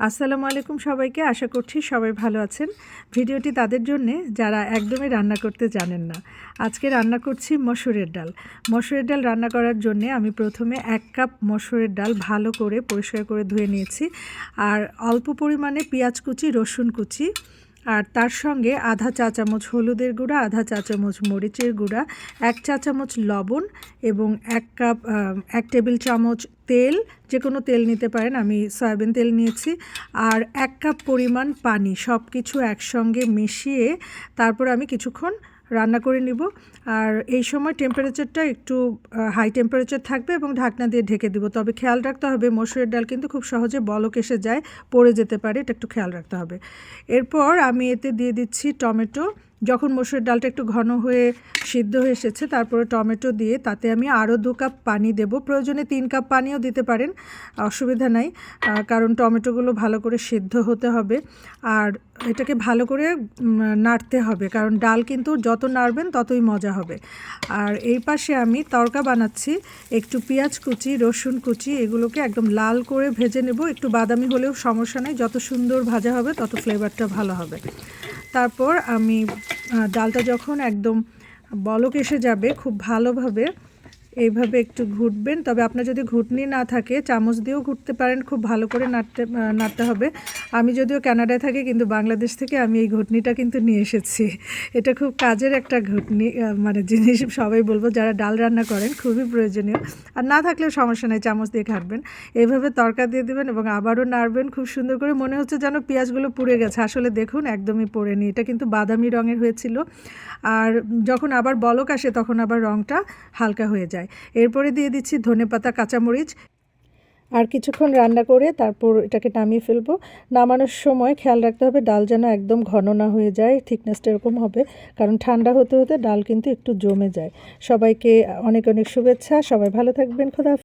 আসসালামু আলাইকুম সবাইকে, আশা করছি সবাই ভালো আছেন। ভিডিওটি তাদের জন্যে যারা একদমই রান্না করতে জানেন না। আজকে রান্না করছি মসুরের ডাল। মসুরের ডাল রান্না করার জন্যে আমি প্রথমে এক কাপ মসুরের ডাল ভালো করে পরিষ্কার করে ধুয়ে নিয়েছি। আর অল্প পরিমাণে পেঁয়াজ কুচি, রসুন কুচি আর তার সঙ্গে আধা চা চামচ হলুদের গুঁড়া, আধা চা চামচ মরিচের গুঁড়া, এক চা চামচ লবণ এবং এক কাপ এক টেবিল চামচ তেল, যে কোনো তেল নিতে পারেন, আমি সয়াবিন তেল নিয়েছি, আর এক কাপ পরিমাণ পানি সব কিছু একসঙ্গে মিশিয়ে তারপর আমি কিছুক্ষণ রান্না করে নিব। আর এই সময় টেম্পারেচারটা একটু হাই টেম্পারেচার থাকবে এবং ঢাকনা দিয়ে ঢেকে দিব। তবে খেয়াল রাখতে হবে, মসুরের ডাল কিন্তু খুব সহজে বলক এসে যায়, পড়ে যেতে পারে, এটা একটু খেয়াল রাখতে হবে। এরপর আমি এতে দিয়ে দিচ্ছি টমেটো যখন মসুরের ডালটা একটু ঘন হয়ে সিদ্ধ হয়ে এসেছে, তারপরে টমেটো দিয়ে তাতে আমি আরও দু কাপ পানি দেব। প্রয়োজনে তিন কাপ পানিও দিতে পারেন, অসুবিধা নাই কারণ টমেটোগুলো ভালো করে সিদ্ধ হতে হবে। আর এটাকে ভালো করে নাড়তে হবে, কারণ ডাল কিন্তু যত নাড়বেন ততই মজা হবে। আর এই পাশে আমি তড়কা বানাচ্ছি, একটু পেঁয়াজ কুচি, রসুন কুচি, এগুলোকে একদম লাল করে ভেজে নেব। একটু বাদামি হলেও সমস্যা নেই, যত সুন্দর ভাজা হবে তত ফ্লেভারটা ভালো হবে। তারপর আমি ডালটা যখন একদম বলক এসে যাবে খুব ভালোভাবে এইভাবে একটু ঘুটবেন। তবে আপনার যদি ঘুটনি না থাকে, চামচ দিয়েও ঘুরতে পারেন, খুব ভালো করে নাড়তে নাড়তে হবে। আমি যদিও কানাডায় থাকি, কিন্তু বাংলাদেশ থেকে আমি এই ঘুটনিটা কিন্তু নিয়ে এসেছি। এটা খুব কাজের একটা ঘুটনি মানে জিনিস সবাই বলব, যারা ডাল রান্না করেন, খুবই প্রয়োজনীয়। আর না থাকলেও সমস্যা নেই, চামচ দিয়ে ঘাটবেন। এইভাবে তরকা দিয়ে দেবেন এবং আবারও নাড়বেন, খুব সুন্দর করে। মনে হচ্ছে যেন পেঁয়াজগুলো পুড়ে গেছে। আসলে দেখুন, একদমই পড়েনি। এটা কিন্তু বাদামি রঙের হয়েছিল। আর যখন আবার বলক আসে, তখন আবার রঙটা হালকা হয়ে যায়। এরপরে দিয়ে দিচ্ছি ধনে পাতা, কাঁচামরিচ। আর কিছুক্ষণ রান্না করে তারপর এটাকে নামিয়ে ফেলব। নামানোর সময় খেয়াল রাখতে হবে ডাল যেন একদম ঘন না হয়ে যায় থিকনেসটা এরকম হবে। কারণ ঠান্ডা হতে হতে ডাল কিন্তু একটু জমে যায়। সবাইকে অনেক অনেক শুভেচ্ছা, সবাই ভালো থাকবেন, খোদা।